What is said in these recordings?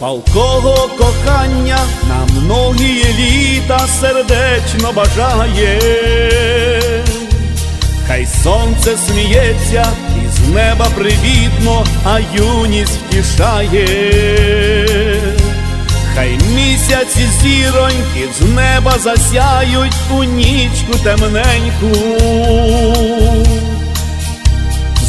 палкого кохання на многі літа сердечно бажає, хай сонце сміється і з неба привітно, а юність втішає, хай місяці зіроньки з неба засяють у нічку темненьку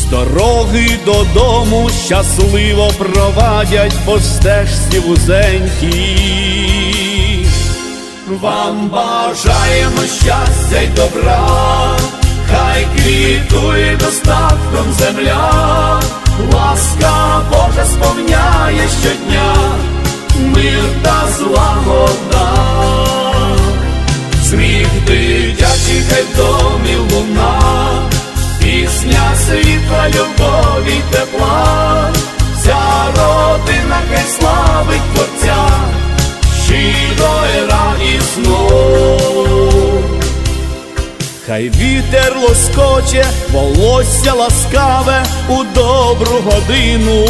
дороги додому щасливо провадять по стежці вузенькій. Вам бажаємо щастя й добра, хай квітує достатком земля, ласка Божа сповняє щодня, мир та злагода, сміх дитячий хай домі луна світла, любові, тепла, вся родина хай славить Творця, щиро і радісно. Хай вітер лоскоче, волосся ласкаве у добру годину.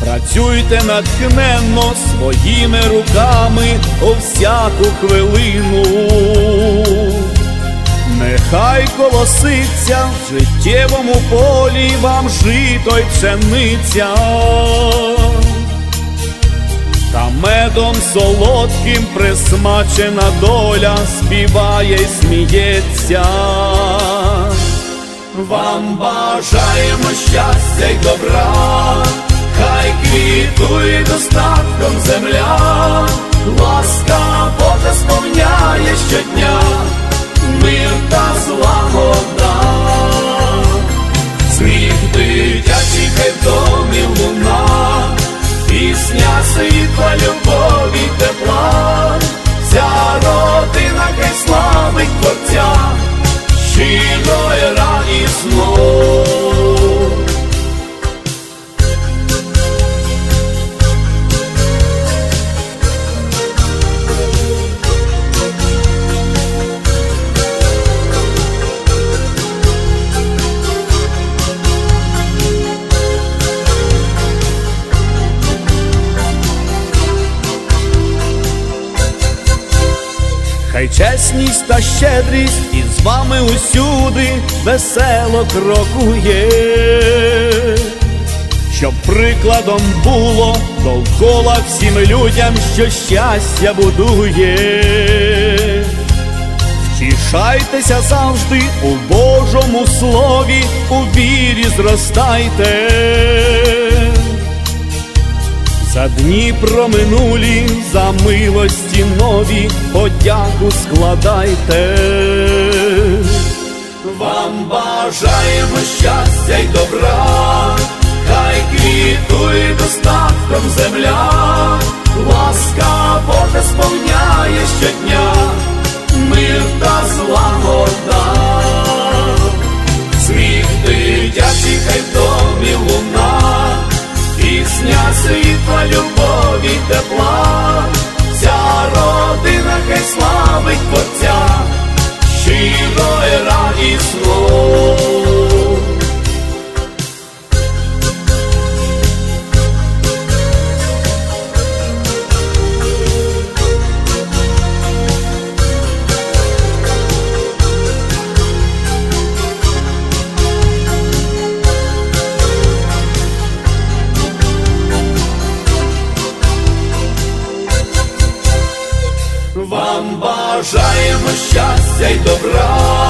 Працюйте натхненно своїми руками у всяку хвилину. Нехай колоситься в життєвому полі вам жито й пшениця, та медом солодким присмачена доля співає й сміється. Вам бажаємо щастя й добра, хай квітує достатком земля, ласка Божа сповняє щодня пісня світла, любові, тепла, вся родина хай славить Хай чесність та щедрість із вами усюди весело крокує, щоб прикладом було довкола всім людям, що щастя будує. Втішайтеся завжди у Божому слові, у вірі зростайте. За дні проминулі, за милості нові, подяку складайте. Вам бажаємо щастя й добра, хай квітує достатком земля, ласка Божа сповняє щодня, мир та злагода, сміх дитячий хай в домі луна пісня любові, тепла, вся родина хай славить Творця, щиро і радісно. Щастя й добра,